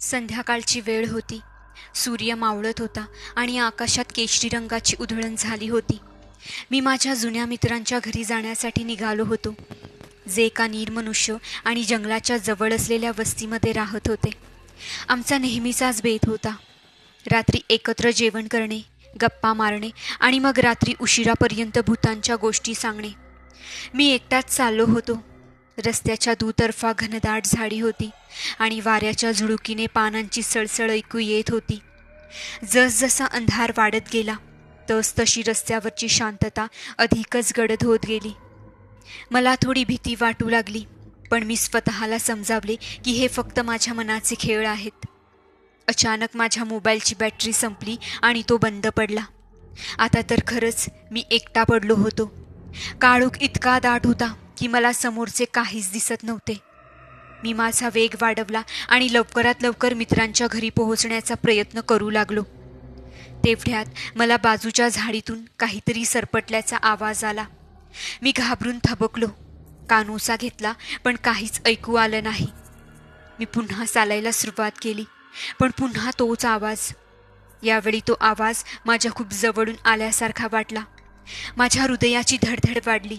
संध्याकाळची वेळ होती. सूर्य मावळत होता आणि आकाशात केशरी रंगाची उधळण झाली होती. मी माझ्या जुन्या मित्रांच्या घरी जाण्यासाठी निघालो होतो. जे एका निर्मनुष्य आणि जंगलाच्या जवळ असलेल्या वस्तीमध्ये राहत होते. आमचा नेहमीचाच बेत होता. रात्री एकत्र जेवण करणे गप्पा मारणे आणि मग रात्री उशिरापर्यंत भूतांच्या गोष्टी सांगणे. मी एकटाच चाललो होतो. रस्त्याच्या दुतर्फा घनदाट झाडी होती आणि वाऱ्याच्या झुळुकीने पानांची सळसळ ऐकू येत होती. जसजसा अंधार वाढत गेला तस तशी रस्त्यावरची शांतता अधिकच गडद होत गेली. मला थोडी भीती वाटू लागली पण मी स्वतःला समजावले की हे फक्त माझ्या मनाचे खेळ आहेत. अचानक माझ्या मोबाईलची बॅटरी संपली आणि तो बंद पडला. आता तर खरंच मी एकटा पडलो होतो. काळोख इतका दाट होता की मला समोरचे काहीच दिसत नव्हते. मी माझा वेग वाढवला आणि लवकरात लवकर मित्रांच्या घरी पोहोचण्याचा प्रयत्न करू लागलो. तेवढ्यात मला बाजूच्या झाडीतून काहीतरी सरपटल्याचा आवाज आला. मी घाबरून थबकलो. कानोसा घेतला पण काहीच ऐकू आलं नाही. मी पुन्हा चालायला सुरुवात केली पण पुन्हा तोच आवाज. यावेळी तो आवाज माझ्या खूप जवळून आल्यासारखा वाटला. माझ्या हृदयाची धडधड वाढली.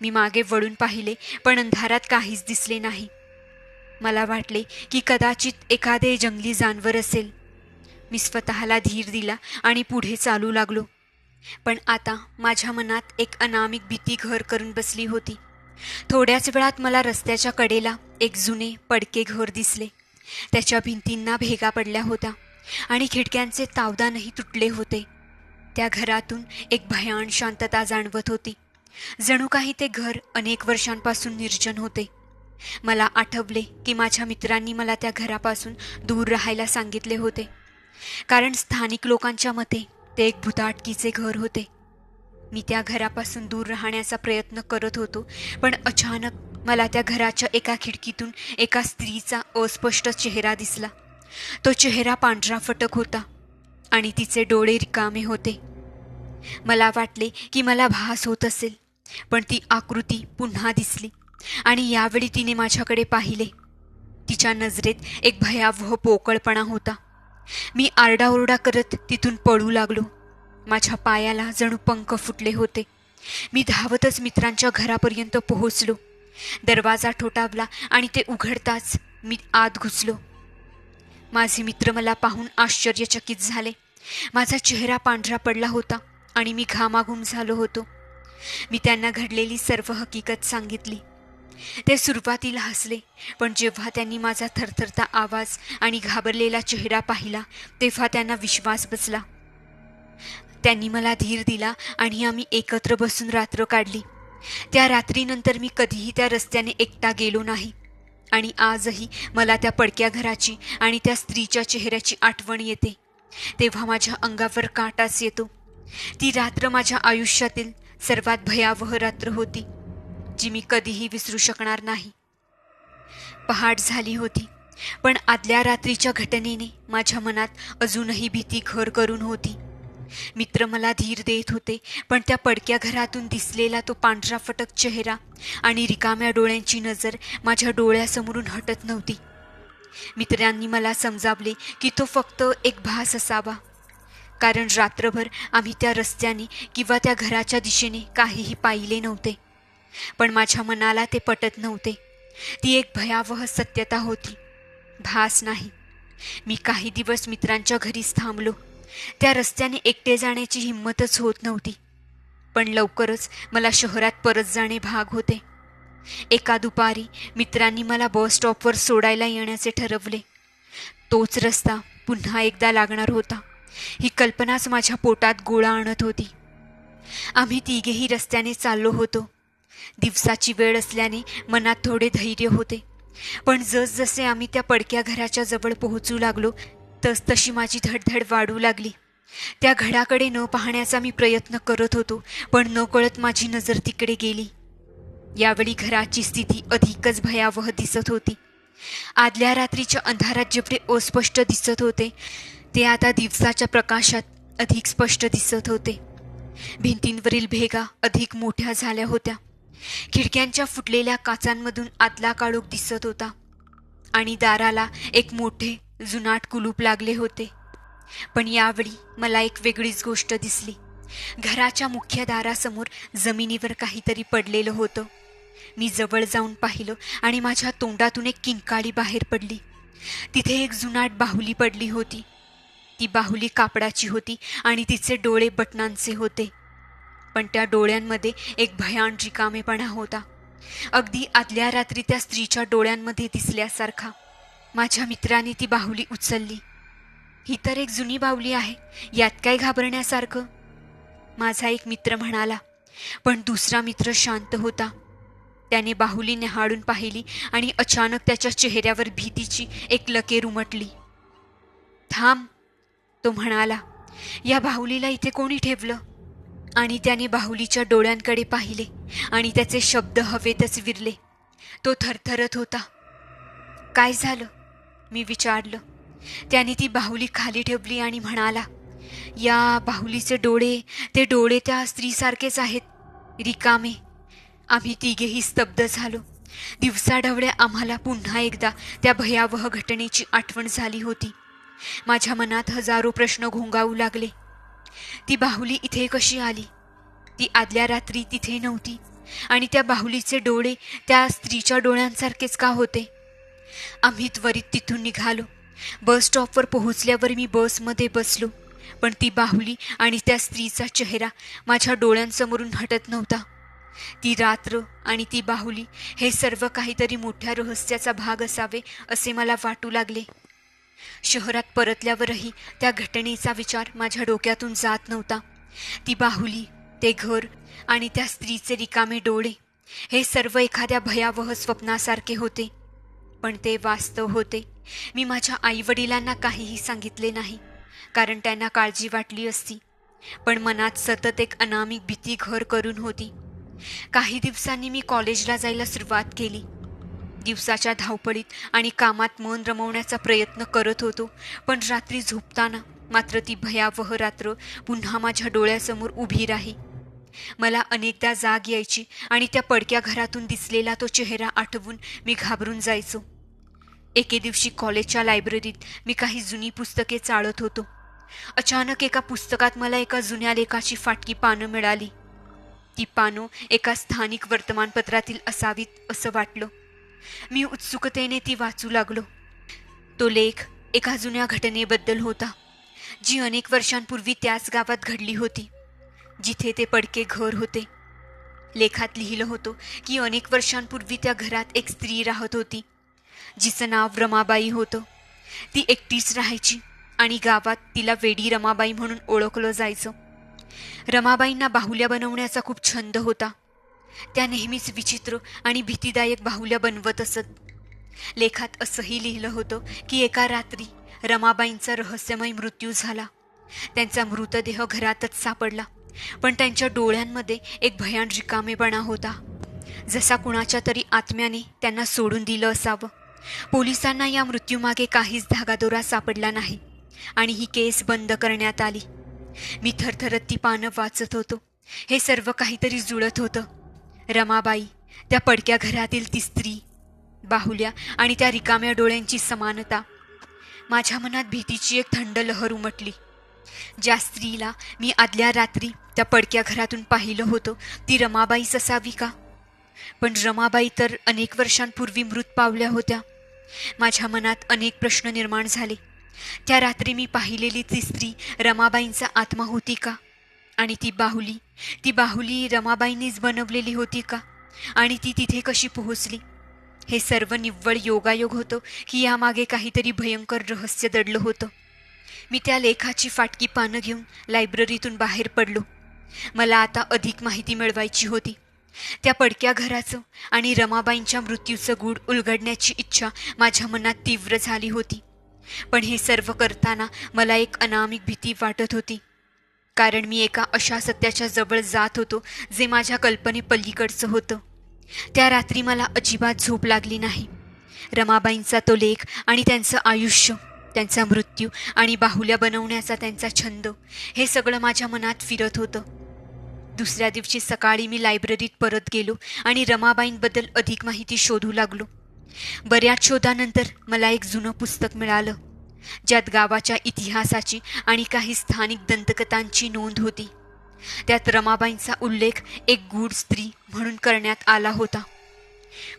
मी मागे वळून पाहिले पण अंधारात काहीच दिसले नाही. मला वाटले की कदाचित एखादे जंगली जानवर असेल. मी स्वतःला धीर दिला आणि पुढे चालू लागलो. पण आता माझ्या मनात एक अनामिक भीती घर करून बसली होती. थोड्याच वेळात मला रस्त्याच्या कडेला एक जुने पडके घर दिसले. त्याच्या भिंतींना भेगा पडल्या होत्या आणि खिडक्यांचे तावदानही तुटले होते. त्या घरातून एक भयान शांतता जाणवत होती. जणू काही ते घर अनेक वर्षांपासून निर्जन होते. मला आठवले की माझ्या मित्रांनी मला त्या घरापासून दूर राहायला सांगितले होते. कारण स्थानिक लोकांच्या मते ते एक भुताटकीचे घर होते. मी त्या घरापासून दूर राहण्याचा प्रयत्न करत होतो पण अचानक मला त्या घराच्या एका खिडकीतून एका स्त्रीचा अस्पष्ट चेहरा दिसला. तो चेहरा पांढरा फटक होता आणि तिचे डोळे रिकामे होते. मला वाटले की मला भास होत असेल. पण ती आकृती पुन्हा दिसली. आणि यावेळी तिने माझ्याकडे पाहिले. तिच्या नजरेत एक भयावह पोकळपणा होता. मी आरडाओरडा करत तिथून पळू लागलो. माझ्या पायाला जणू पंख फुटले होते. मी धावतच मित्रांच्या घरापर्यंत पोहोचलो. दरवाजा ठोठावला आणि ते उघडताच मी आत घुसलो. माझे मित्र मला पाहून आश्चर्यचकित झाले. माझा चेहरा पांढरा पडला होता आणि मी घामाघूम झालो होतो. मी त्यांना घडलेली सर्व हकीकत सांगितली. ते सुरुवातीला हसले पण जेव्हा त्यांनी माझा थरथरता आवाज आणि घाबरलेला चेहरा पाहिला तेव्हा त्यांना विश्वास बसला. त्यांनी मला धीर दिला आणि आम्ही एकत्र बसून रात्र काढली. त्या रात्रीनंतर मी कधीही त्या रस्त्याने एकटा गेलो नाही आणि आजही मला त्या पडक्या घराची आणि त्या स्त्रीच्या चेहऱ्याची आठवण येते. तेव्हा माझ्या अंगावर काटाच येतो. ती रात्र माझ्या आयुष्यातील सर्वात भयावह रात्र होती जी मी कधीही विसरू शकणार नाही. पहाट झाली होती पण आदल्या रात्रीच्या घटनेने माझ्या मनात अजूनही भीती घर करून होती. मित्र मला धीर देत होते पण त्या पडक्या घरातून दिसलेला तो पांढरा फटक चेहरा आणि रिकाम्या डोळ्यांची नजर माझ्या डोळ्यासमोरून हटत नव्हती. मित्रांनी मला समजावले की तो फक्त एक भास असावा. कारण रात्रभर आम्ही त्या रस्त्याने किंवा त्या घराच्या दिशेने काहीही पाहिले नव्हते. पण माझ्या मनाला ते पटत नव्हते. ती एक भयावह सत्यता होती. भास नाही. मी काही दिवस मित्रांच्या घरीच थांबलो. त्या रस्त्याने एकटे जाण्याची हिंमतच होत नव्हती. पण लवकरच मला शहरात परत जाणे भाग होते. एका दुपारी मित्रांनी मला बस स्टॉपवर सोडायला येण्याचे ठरवले. तोच रस्ता पुन्हा एकदा लागणार होता. ही कल्पनाच माझ्या पोटात गोळा आणत होती. आम्ही तिघेही रस्त्याने चाललो होतो. दिवसाची वेळ असल्याने मनात थोडे धैर्य होते. पण जसजसे आम्ही त्या पडक्या घराच्या जवळ पोहोचू लागलो तसतशी माझी धडधड वाढू लागली. त्या घडाकडे न पाहण्याचा मी प्रयत्न करत होतो पण न कळत माझी नजर तिकडे गेली. यावेळी घराची स्थिती अधिकच भयावह दिसत होती. आदल्या रात्रीच्या अंधारात जेवढे अस्पष्ट दिसत होते ते आता दिवसाच्या प्रकाशात अधिक स्पष्ट दिसत होते. भिंतींवरील भेगा अधिक मोठ्या झाल्या होत्या. खिडक्यांच्या फुटलेल्या काचांमधून आतला काळोख दिसत होता आणि दाराला एक मोठे जुनाट कुलूप लागले होते. पण यावेळी मला एक वेगळीच गोष्ट दिसली. घराच्या मुख्य दारासमोर जमिनीवर काहीतरी पडलेलं होतं. मी जवळ जाऊन पाहिलं आणि माझ्या तोंडातून एक किंकाळी बाहेर पडली. तिथे एक जुनाट बाहुली पडली होती. ती बाहुली कापडाची होती आणि तिचे डोळे बटनांचे होते. पण त्या डोळ्यांमध्ये एक भयान रिकामेपणा होता. अगदी आदल्या रात्री त्या स्त्रीच्या डोळ्यांमध्ये दिसल्यासारखा. माझ्या मित्राने ती बाहुली उचलली. ही तर एक जुनी बाहुली आहे. यात काय घाबरण्यासारखं? माझा एक मित्र म्हणाला. पण दुसरा मित्र शांत होता. त्याने बाहुली निहाळून पाहिली आणि अचानक त्याच्या चेहऱ्यावर भीतीची एक लकेर उमटली थांब तो म्हणाला या बाहुलीला इथे कोणी ठेवलं? आणि त्याने बाहुलीच्या डोळ्यांकडे पाहिले आणि त्याचे शब्द हवेतच विरले. तो थरथरत होता. काय झालं? मी विचारलं. त्याने ती बाहुली खाली ठेवली आणि म्हणाला या बाहुलीचे डोळे ते डोळे त्या स्त्रीसारखेच आहेत. रिकामे. आम्ही तिघेही स्तब्ध झालो. दिवसाढवळ्या आम्हाला पुन्हा एकदा त्या भयावह घटनेची आठवण झाली होती. माझ्या मनात हजारो प्रश्न घोंगावू लागले. ती बाहुली इथे कशी आली? ती आदल्या रात्री तिथे नव्हती. आणि त्या बाहुलीचे डोळे त्या स्त्रीच्या डोळ्यांसारखेच का होते? आम्ही त्वरित तिथून निघालो. बस स्टॉपवर पोहोचल्यावर मी बसमध्ये बसलो. पण ती बाहुली आणि त्या स्त्रीचा चेहरा माझ्या डोळ्यांसमोरून हटत नव्हता. ती रात्र आणि ती बाहुली हे सर्व काहीतरी मोठ्या रहस्याचा भाग असावे असे मला वाटू लागले. शहरात परतल्यावरही त्या घटनेचा विचार माझ्या डोक्यातून जात नव्हता. ती बाहुली ते घर आणि त्या स्त्रीचे रिकामे डोळे हे सर्व एखाद्या भयावह स्वप्नासारखे होते. पण ते वास्तव होते. मी माझ्या आईवडिलांना काहीही सांगितले नाही कारण त्यांना काळजी वाटली असती. पण मनात सतत एक अनामिक भीती घर करून होती. काही दिवसांनी मी कॉलेजला जायला सुरुवात केली. दिवसाच्या धावपळीत आणि कामात मन रमवण्याचा प्रयत्न करत होतो. पण रात्री झोपताना मात्र ती भयावह रात्र पुन्हा माझ्या डोळ्यासमोर उभी राही. मला अनेकदा जाग यायची आणि त्या पडक्या घरातून दिसलेला तो चेहरा आठवून मी घाबरून जायचो. एके दिवशी कॉलेजच्या लायब्ररीत मी काही जुनी पुस्तके चाळत होतो. अचानक एका पुस्तकात मला एका जुन्या लेखाची फाटकी पानं मिळाली. ती पानं एका स्थानिक वर्तमानपत्रातील असावीत असं वाटलं. मी उत्सुकतेने ती वाचू लागलो. तो लेख एका जुन्या घटनेबद्दल होता जी अनेक वर्षांपूर्वी त्याच गावात घडली होती जिथे ते पडके घर होते. लेखात लिहिलं होतं की अनेक वर्षांपूर्वी त्या घरात एक स्त्री राहत होती जिचं नाव रमाबाई होतं. ती एकटीच राहायची आणि गावात तिला वेडी रमाबाई म्हणून ओळखलं जायचं. रमाबाईंना बाहुल्या बनवण्याचा खूप छंद होता. त्या नेहमीच विचित्र आणि भीतीदायक बाहुल्या बनवत असत. लेखात असंही लिहिलं होतं की एका रात्री रमाबाईंचा रहस्यमय मृत्यू झाला. त्यांचा मृतदेह घरातच सापडला पण त्यांच्या डोळ्यांमध्ये एक भयान रिकामेपणा होता. जसा कुणाच्या तरी आत्म्याने त्यांना सोडून दिलं असावं पोलिसांना या मृत्यूमागे काहीच धागादोरा सापडला नाही आणि ही केस बंद करण्यात आली. मी थरथरत ती पानं वाचत होतो. हे सर्व काहीतरी जुळत होतं. रमाबाई त्या पडक्या घरातील ती स्त्री बाहुल्या आणि त्या रिकाम्या डोळ्यांची समानता. माझ्या मनात भीतीची एक थंड लहर उमटली. ज्या स्त्रीला मी आदल्या रात्री त्या पडक्या घरातून पाहिलं होतं ती रमाबाईच असावी का? पण रमाबाई तर अनेक वर्षांपूर्वी मृत पावल्या होत्या. माझ्या मनात अनेक प्रश्न निर्माण झाले. त्या रात्री मी पाहिलेली ती स्त्री रमाबाईंचा आत्मा होती का? आणि ती बाहुली ती बाहुली रमाबाईंनीच बनवलेली होती का? आणि ती तिथे कशी पोहोचली? हे सर्व निव्वळ योगायोग होतं की यामागे काहीतरी भयंकर रहस्य दडलं होतं. मी त्या लेखाची फाटकी पानं घेऊन लायब्ररीतून बाहेर पडलो. मला आता अधिक माहिती मिळवायची होती. त्या पडक्या घराचं आणि रमाबाईंच्या मृत्यूचं गूढ उलगडण्याची इच्छा माझ्या मनात तीव्र झाली होती. पण हे सर्व करताना मला एक अनामिक भीती वाटत होती. कारण मी एका अशा सत्याच्या जवळ जात होतो जे माझ्या कल्पनेपलीकडचं होतं. त्या रात्री मला अजिबात झोप लागली नाही. रमाबाईंचा तो लेख आणि त्यांचं आयुष्य त्यांचा मृत्यू आणि बाहुल्या बनवण्याचा त्यांचा छंद हे सगळं माझ्या मनात फिरत होतं. दुसऱ्या दिवशी सकाळी मी लायब्ररीत परत गेलो आणि रमाबाईंबद्दल अधिक माहिती शोधू लागलो. बऱ्याच शोधानंतर मला एक जुनं पुस्तक मिळालं. ज्यात गावाच्या इतिहासाची आणि काही स्थानिक दंतकथांची नोंद होती. त्यात रमाबाईंचा उल्लेख एक गूढ स्त्री म्हणून करण्यात आला होता.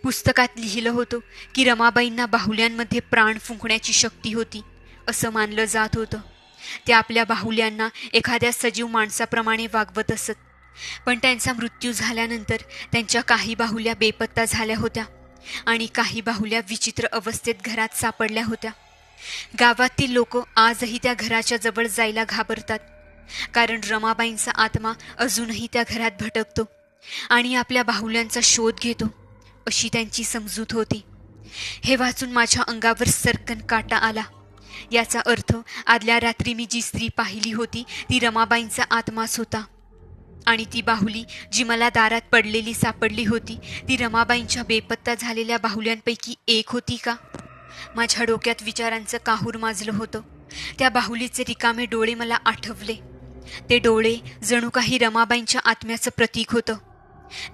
पुस्तकात लिहिलं होतं की रमाबाईंना बाहुल्यांमध्ये प्राण फुंकण्याची शक्ती होती असं मानलं जात होतं. त्या आपल्या बाहुल्यांना एखाद्या सजीव माणसाप्रमाणे वागवत असत. पण त्यांचा मृत्यू झाल्यानंतर त्यांच्या काही बाहुल्या बेपत्ता झाल्या होत्या आणि काही बाहुल्या विचित्र अवस्थेत घरात सापडल्या होत्या. गावातील लोक आजही त्या घराच्या जवळ जायला घाबरतात. कारण रमाबाईंचा आत्मा अजूनही त्या घरात भटकतो आणि आपल्या बाहुल्यांचा शोध घेतो अशी त्यांची समजूत होती. हे वाचून माझ्या अंगावर सरकन काटा आला. याचा अर्थ आदल्या रात्री मी जी स्त्री पाहिली होती ती रमाबाईंचा आत्माच होता. आणि ती बाहुली जी मला दारात पडलेली सापडली होती ती रमाबाईंच्या बेपत्ता झालेल्या बाहुल्यांपैकी एक होती का? माझ्या डोक्यात विचारांचं काहूर माजलं होतं. त्या बाहुलीचे रिकामे डोळे मला आठवले. ते डोळे जणू काही रमाबाईंच्या आत्म्याचं प्रतीक होतं.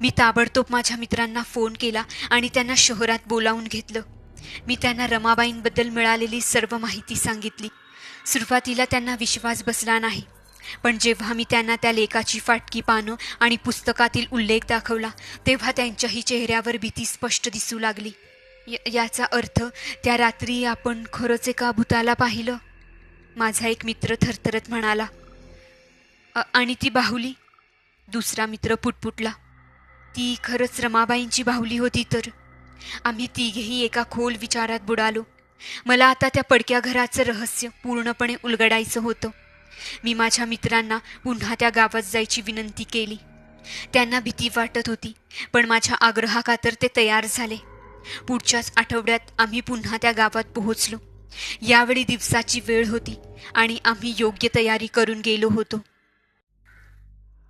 मी ताबडतोब माझ्या मित्रांना फोन केला आणि त्यांना शहरात बोलावून घेतलं. मी त्यांना रमाबाईंबद्दल मिळालेली सर्व माहिती सांगितली. सुरुवातीला त्यांना विश्वास बसला नाही. पण जेव्हा मी त्यांना त्या लेखाची फाटकी पानं आणि पुस्तकातील उल्लेख दाखवला तेव्हा त्यांच्याही चेहऱ्यावर भीती स्पष्ट दिसू लागली. याचा अर्थ त्या रात्री आपण खरंच एका भूताला पाहिलं. माझा एक मित्र थरथरत म्हणाला आणि ती बाहुली? दुसरा मित्र पुटपुटला ती खरंच रमाबाईंची बाहुली होती तर. आम्ही तिघेही एका खोल विचारात बुडालो. मला आता त्या पडक्या घराचं रहस्य पूर्णपणे उलगडायचं होतं. मी माझ्या मित्रांना पुन्हा त्या गावात जायची विनंती केली. त्यांना भीती वाटत होती पण माझ्या आग्रहाखातर ते तयार झाले. पुढच्याच आठवड्यात आम्ही पुन्हा त्या गावात पोहोचलो. यावेळी दिवसाची वेळ होती आणि आम्ही योग्य तयारी करून गेलो होतो.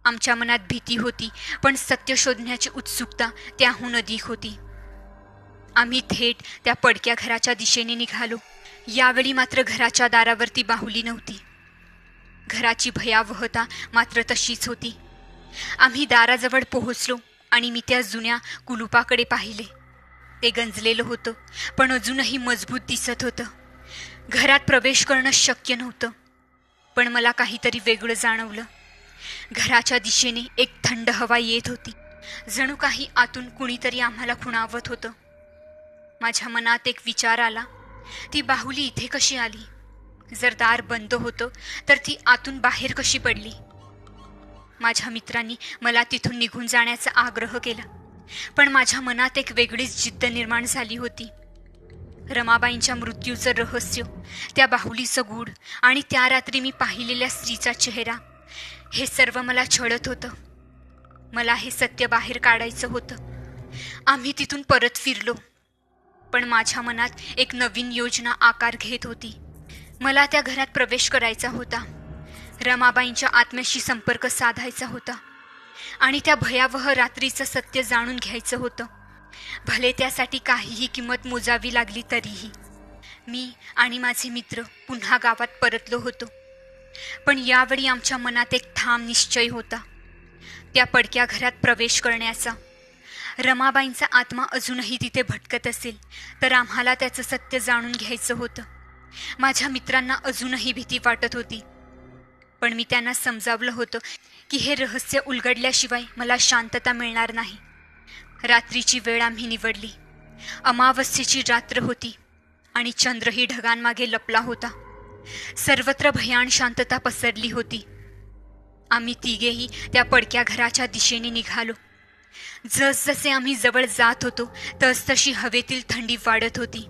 आमच्या मनात भीती होती पण सत्य शोधण्याची उत्सुकता त्याहून अधिक होती. आम्ही थेट त्या पडक्या घराच्या दिशेने निघालो. यावेळी मात्र घराच्या दारावरती बाहुली नव्हती. घराची भयावहता मात्र तशीच होती. आम्ही दाराजवळ पोहोचलो आणि मी त्या जुन्या कुलुपाकडे पाहिले. ते गंजलेलं होतं पण अजूनही मजबूत दिसत होतं. घरात प्रवेश करणं शक्य नव्हतं पण मला काहीतरी वेगळं जाणवलं. घराच्या दिशेने एक थंड हवा येत होती. जणू काही आतून कुणीतरी आम्हाला खुणावत होतं. माझ्या मनात एक विचार आला ती बाहुली इथे कशी आली? जर दार बंद होतं तर ती आतून बाहेर कशी पडली? माझ्या मित्रांनी मला तिथून निघून जाण्याचा आग्रह केला. पण माझ्या मनात एक वेगळीच जिद्द निर्माण झाली होती. रमाबाईंच्या मृत्यूचं रहस्य त्या बाहुलीचं गूढ आणि त्या रात्री मी पाहिलेल्या स्त्रीचा चेहरा हे सर्व मला छळत होतं. मला हे सत्य बाहेर काढायचं होतं. आम्ही तिथून परत फिरलो. पण माझ्या मनात एक नवीन योजना आकार घेत होती. मला त्या घरात प्रवेश करायचा होता. रमाबाईंच्या आत्म्याशी संपर्क साधायचा होता. आणि त्या भयावह रात्रीचं सत्य जाणून घ्यायचं होतं. भले त्यासाठी काहीही किंमत मोजावी लागली तरीही. मी आणि माझे मित्र पुन्हा गावात परतलो होतो. पण यावेळी आमच्या मनात एक ठाम निश्चय होता. त्या पडक्या घरात प्रवेश करण्याचा. रमाबाईंचा आत्मा अजूनही तिथे भटकत असेल तर आम्हाला त्याचं सत्य जाणून घ्यायचं होतं. माझ्या मित्रांना अजूनही भीती वाटत होती. पण मी त्यांना समजावलं होतं की हे रहस्य उलगडल्याशिवाय मला शांतता मिळणार नाही. रात्रीची वेळ आम्ही निवडली. अमावस्येची रात्र होती आणि चंद्रही ढगांमागे लपला होता. सर्वत्र भयान शांतता पसरली होती. आम्ही तिघेही त्या पडक्या घराच्या दिशेने निघालो. जसजसे आम्ही जवळ जात होतो तसतशी हवेतील थंडी वाढत होती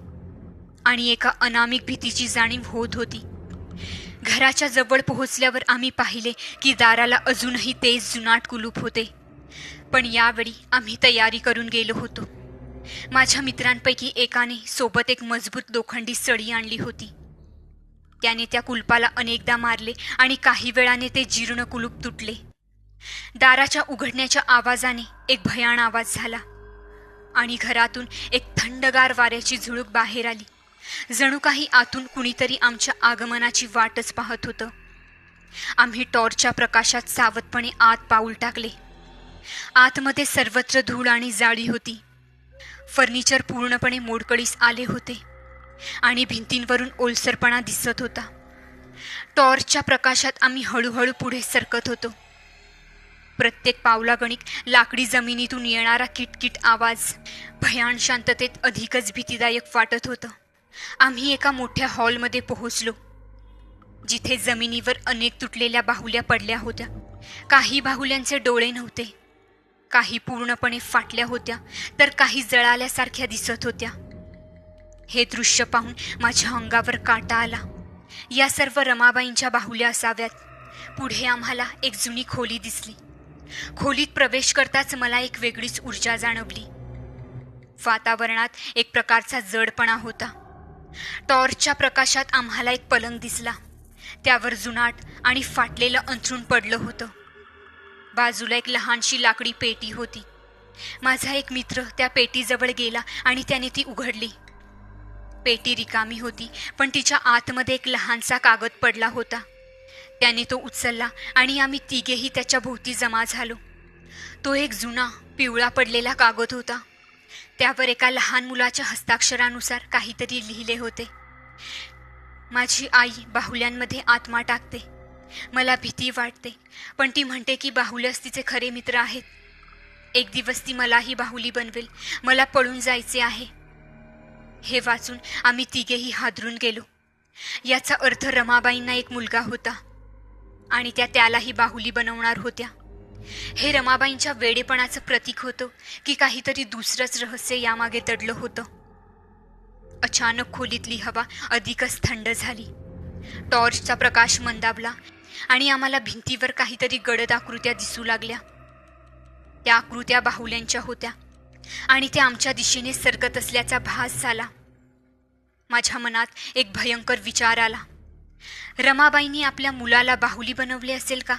आणि एका अनामिक भीतीची जाणीव होत होती. घराच्या जवळ पोहोचल्यावर आम्ही पाहिले की दाराला अजूनही ते जुनाट कुलूप होते. पण यावेळी आम्ही तयारी करून गेलो होतो. माझ्या मित्रांपैकी एकाने सोबत एक मजबूत लोखंडी सळी आणली होती. त्याने त्या कुलपाला अनेकदा मारले आणि काही वेळाने ते जीर्ण कुलूप तुटले. दाराच्या उघडण्याच्या आवाजाने एक भयान आवाज झाला आणि घरातून एक थंडगार वाऱ्याची झुळूक बाहेर आली. जणू काही आतून कुणीतरी आमच्या आगमनाची वाटच पाहत होतं. आम्ही टॉर्चच्या प्रकाशात सावधपणे आत पाऊल टाकले. आतमध्ये सर्वत्र धूळ आणि जाळी होती. फर्निचर पूर्णपणे मोडकळीस आले होते आणि भिंतींवरून ओलसरपणा दिसत होता. टॉर्चच्या प्रकाशात आम्ही हळूहळू पुढे सरकत होतो. प्रत्येक पावलागणिक लाकडी जमिनीतून येणारा किटकिट आवाज भयान शांततेत अधिकच भीतीदायक वाटत होतं. आम्ही एका मोठ्या हॉलमध्ये पोहोचलो जिथे जमिनीवर अनेक तुटलेल्या बाहुल्या पडल्या होत्या. काही बाहुल्यांचे डोळे नव्हते काही पूर्णपणे फाटल्या होत्या तर काही जळाल्यासारख्या दिसत होत्या. हे दृश्य पाहून माझ्या अंगावर काटा आला. या सर्व रमाबाईंच्या बाहुल्या असाव्यात. पुढे आम्हाला एक जुनी खोली दिसली. खोलीत प्रवेश करताच मला एक वेगळीच ऊर्जा जाणवली. वातावरणात एक प्रकारचा जडपणा होता. टॉर्चच्या प्रकाशात आम्हाला एक पलंग दिसला. त्यावर जुनाट आणि फाटलेलं अंथरूण पडलं होतं. बाजूला एक लहानशी लाकडी पेटी होती. माझा एक मित्र त्या पेटीजवळ गेला आणि त्याने ती उघडली. पेटी रिकामी होती पण तिच्या आतमध्ये एक लहानसा कागद पडला होता. त्याने तो उचलला आणि आम्ही तिघेही त्याच्या भोवती जमा झालो. तो एक जुना पिवळा पडलेला कागद होता. त्यावर एका लहान मुलाच्या हस्ताक्षरानुसार काहीतरी लिहिले होते. माझी आई बाहुल्यांमध्ये आत्मा टाकते. मला भीती वाटते पण ती म्हणते की बाहुल्यास तिचे खरे मित्र आहेत. एक दिवस ती मलाही बाहुली बनवेल मला पळून जायचे आहे. हे वाचून आम्ही तिघेही हादरून गेलो. याचा अर्थ रमाबाईंना एक मुलगा होता आणि त्या त्यालाही बाहुली बनवणार होत्या. हे रमाबाईंच्या वेडेपणाचं प्रतीक होतं की काहीतरी दुसरंच रहस्य यामागे दडलं होतं. अचानक खोलीतली हवा अधिकच थंड झाली. टॉर्चचा प्रकाश मंदावला आणि आम्हाला भिंतीवर काहीतरी गडद आकृत्या दिसू लागल्या. त्या आकृत्या बाहुल्यांच्या होत्या आणि त्या आमच्या दिशेने सरकत असल्याचा भास झाला. माझ्या मनात एक भयंकर विचार आला. रमाबाईंनी आपल्या मुलाला बाहुली बनवले असेल का?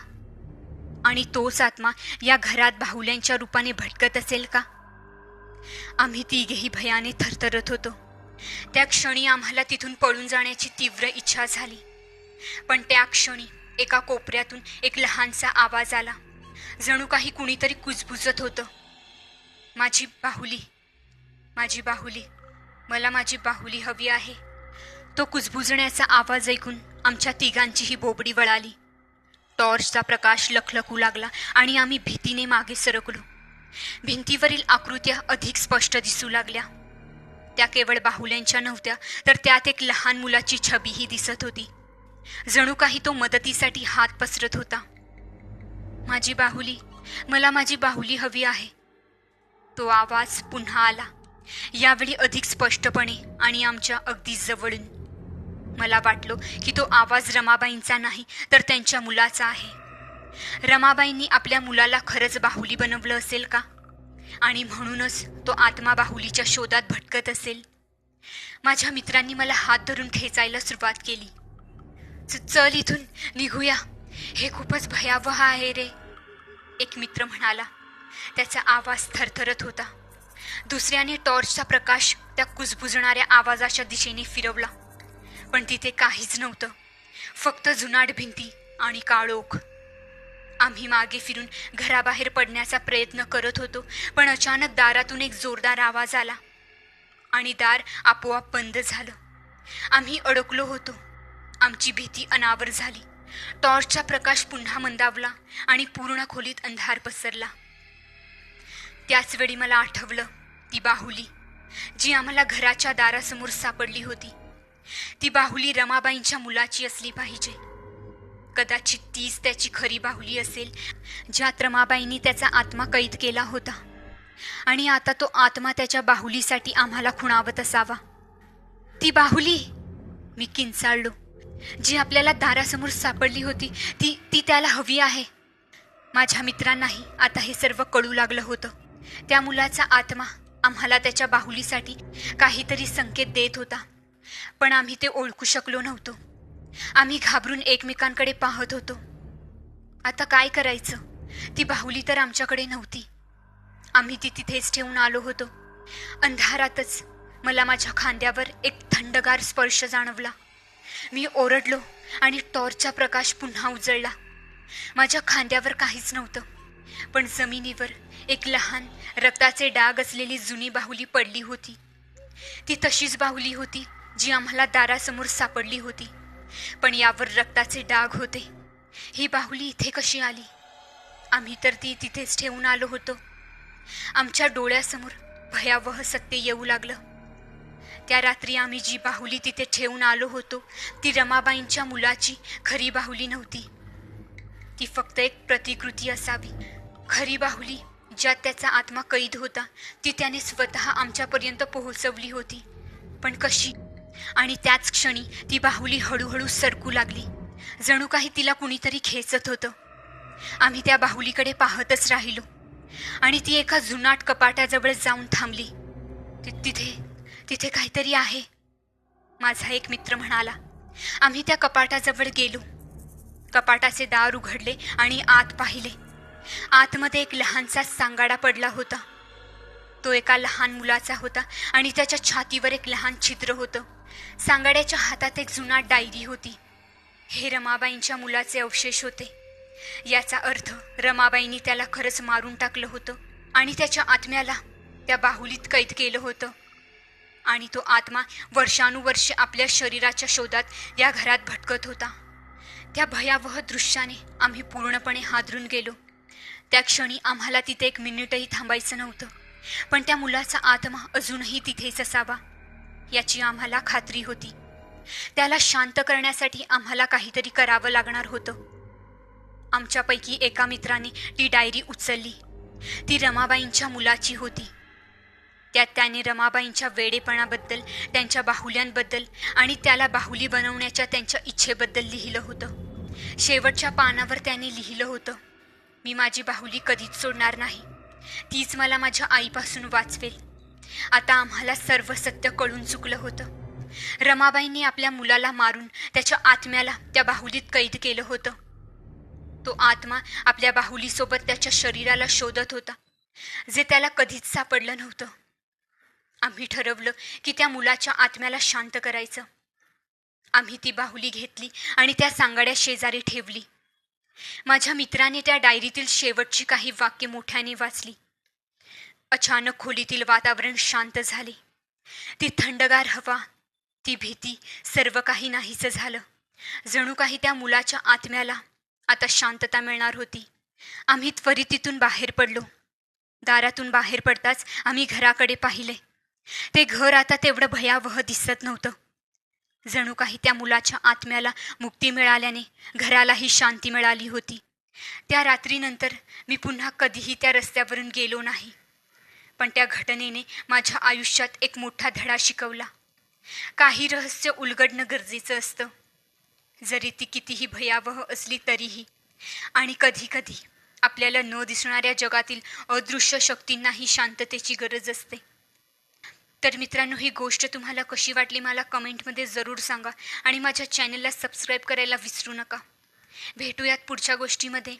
आणि तोच आत्मा या घरात बाहुल्यांच्या रूपाने भटकत असेल का? आम्ही तिघेही भयाने थरथरत होतो. त्या क्षणी आम्हाला तिथून पळून जाण्याची तीव्र इच्छा झाली. पण त्या क्षणी एका कोपऱ्यातून एक लहानसा आवाज आला. जणू काही कुणीतरी कुजबुजत होतं. माझी बाहुली माझी बाहुली मला माझी बाहुली हवी आहे. तो कुजबुजण्याचा आवाज ऐकून आमच्या तिघांचीही बोबडी वळाली. टॉर्चचा प्रकाश लखलखू लागला आणि आम्ही भीतीने मागे सरकलो. भिंतीवरील आकृत्या अधिक स्पष्ट दिसू लागल्या. त्या केवळ बाहुल्यांच्या नव्हत्या तर त्यात एक लहान मुलाची छबीही दिसत होती. जणू काही तो मदतीसाठी हात पसरत होता. माझी बाहुली मला माझी बाहुली हवी आहे. तो आवाज पुन्हा आला यावेळी अधिक स्पष्टपणे आणि आमच्या अगदी जवळून. मला वाटलो की तो आवाज रमाबाईंचा नाही तर त्यांच्या मुलाचा आहे. रमाबाईंनी आपल्या मुलाला खरंच बाहुली बनवलं असेल का? आणि म्हणूनच तो आत्मा बाहुलीच्या शोधात भटकत असेल. माझ्या मित्रांनी मला हात धरून खेचायला सुरुवात केली. "च- चल इथून निघूया. हे खूपच भयावह आहे रे एक मित्र म्हणाला. त्याचा आवाज थरथरत होता. दुसऱ्याने टॉर्चचा प्रकाश त्या कुजबुजणाऱ्या आवाजाच्या दिशेने फिरवला. पण तिथे काहीच नव्हतं. फक्त जुनाट भिंती आणि काळोख आम्ही मागे फिरून घराबाहेर पडण्याचा प्रयत्न करत होतो पण अचानक दारातून एक जोरदार आवाज आला. आणि दार आपोआप बंद झालं. आम्ही अडकलो होतो. आमची भीती अनावर झाली. टॉर्चचा प्रकाश पुन्हा मंदावला आणि पूर्ण खोलीत अंधार पसरला. त्याच वेळी मला आठवलं ती बाहुली जी आम्हाला घराच्या दारासमोर सापडली होती. ती बाहुली रमाबाईंच्या मुलाची असली पाहिजे. कदाचित तीच त्याची खरी बाहुली असेल ज्यात रमाबाईंनी त्याचा आत्मा कैद केला होता. आणि आता तो आत्मा त्याच्या बाहुलीसाठी आम्हाला खुणावत असावा. ती बाहुली मी किंचाळलो. जी आपल्याला दारासमोर सापडली होती ती ती त्याला हवी आहे. माझ्या मित्रांनाही आता हे सर्व कळू लागलं होतं. त्या मुलाचा आत्मा आम्हाला त्याच्या बाहुलीसाठी काहीतरी संकेत देत होता. पण आम्ही ते ओळखू शकलो नव्हतो. आम्ही घाबरून एकमेकांकडे पाहत होतो. आता काय करायचं? ती बाहुली तर आमच्याकडे नव्हती. आम्ही ती तिथेच ठेवून आलो होतो. अंधारातच मला माझ्या खांद्यावर एक थंडगार स्पर्श जाणवला. मी ओरडलो आणि टॉर्चचा प्रकाश पुन्हा उजळला. माझ्या खांद्यावर काहीच नव्हतं पण जमिनीवर एक लहान रक्ताचे डाग असलेली जुनी बाहुली पडली होती. ती तशीच बाहुली होती. जी आम्हाला दारासमोर सापडली होती. पण यावर रक्ताचे डाग होते. ही बाहुली इथे कशी आली? आम्ही तर ती तिथेच ठेवून आलो होतो. आमच्या डोळ्यासमोर भयावह सत्य येऊ लागलं. त्या रात्री आम्ही जी बाहुली तिथे ठेवून आलो होतो ती रमाबाईंच्या मुलाची खरी बाहुली नव्हती. ती फक्त एक प्रतिकृती असावी. खरी बाहुली ज्यात त्याचा आत्मा कैद होता ती त्याने स्वतः आमच्यापर्यंत पोहोचवली होती. पण कशी? आणि त्याच क्षणी ती बाहुली हळूहळू सरकू लागली. जणू काही तिला कुणीतरी खेचत होतं. आम्ही त्या बाहुलीकडे पाहतच राहिलो. आणि ती एका जुनाट कपाटाजवळ जाऊन थांबली. ति- तिथे तिथे काहीतरी आहे. माझा एक मित्र म्हणाला आम्ही त्या कपाटाजवळ गेलो. कपाटाचे दार उघडले आणि आत पाहिले. आतमध्ये एक लहानसा सांगाडा पडला होता. तो एका लहान मुलाचा होता आणि त्याच्या छातीवर एक लहान छिद्र होतं. सांगाड्याच्या हातात एक जुना डायरी होती. हे रमाबाईंच्या मुलाचे अवशेष होते. याचा अर्थ रमाबाईंनी त्याला खरंच मारून टाकलं होतं आणि त्याच्या आत्म्याला त्या बाहुलीत कैद केलं होतं. आणि तो आत्मा वर्षानुवर्षे आपल्या शरीराच्या शोधात या घरात भटकत होता. त्या भयावह दृश्याने आम्ही पूर्णपणे हादरून गेलो. त्या क्षणी आम्हाला तिथे एक मिनिटही थांबायचं नव्हतं. पण त्या मुलाचा आत्मा अजूनही तिथेच असावा. याची आम्हाला खात्री होती. त्याला शांत करण्यासाठी आम्हाला काहीतरी करावं लागणार होतं. आमच्यापैकी एका मित्राने ती डायरी उचलली. ती रमाबाईंच्या मुलाची होती. त्यात त्याने रमाबाईंच्या वेडेपणाबद्दल त्यांच्या बाहुल्यांबद्दल आणि त्याला बाहुली बनवण्याच्या त्यांच्या इच्छेबद्दल लिहिलं होतं. शेवटच्या पानावर त्याने लिहिलं होतं मी माझी बाहुली कधीच सोडणार नाही. तीच मला माझ्या आईपासून वाचवेल. आता आम्हाला सर्व सत्य कळून चुकलं होतं. रमाबाईंनी आपल्या मुलाला मारून त्याच्या आत्म्याला त्या बाहुलीत कैद केलं होतं. तो आत्मा आपल्या बाहुलीसोबत त्याच्या शरीराला शोधत होता. जे त्याला कधीच सापडलं नव्हतं. आम्ही ठरवलं की त्या मुलाच्या आत्म्याला शांत करायचं. आम्ही ती बाहुली घेतली आणि त्या सांगाड्या शेजारी ठेवली. माझ्या मित्राने त्या डायरीतील शेवटची काही वाक्य मोठ्याने वाचली. अचानक खोलीतील वातावरण शांत झाले. ती थंडगार हवा ती भीती सर्व काही नाहीचं झालं. जणू काही त्या मुलाच्या आत्म्याला आता शांतता मिळणार होती. आम्ही त्वरित तिथून बाहेर पडलो. दारातून बाहेर पडताच आम्ही घराकडे पाहिले. ते घर आता तेवढं भयावह दिसत नव्हतं. जणू काही त्या मुलाच्या आत्म्याला मुक्ती मिळाल्याने घरालाही शांती मिळाली होती. त्या रात्रीनंतर मी पुन्हा कधीही त्या रस्त्यावरून गेलो नाही. पण त्या घटनेने माझ्या आयुष्यात एक मोठा धडा शिकवला. काही रहस्य उलगडणं गरजेचं असतं. जरी ती कितीही भयावह असली तरीही. आणि कधीकधी आपल्याला न दिसणाऱ्या जगातील अदृश्य शक्तींनाही शांततेची गरज असते. तर मित्रांनो ही गोष्ट तुम्हाला कशी वाटली मला कमेंटमध्ये जरूर सांगा आणि माझ्या चॅनलला सबस्क्राईब करायला विसरू नका. भेटूयात पुढच्या गोष्टीमध्ये.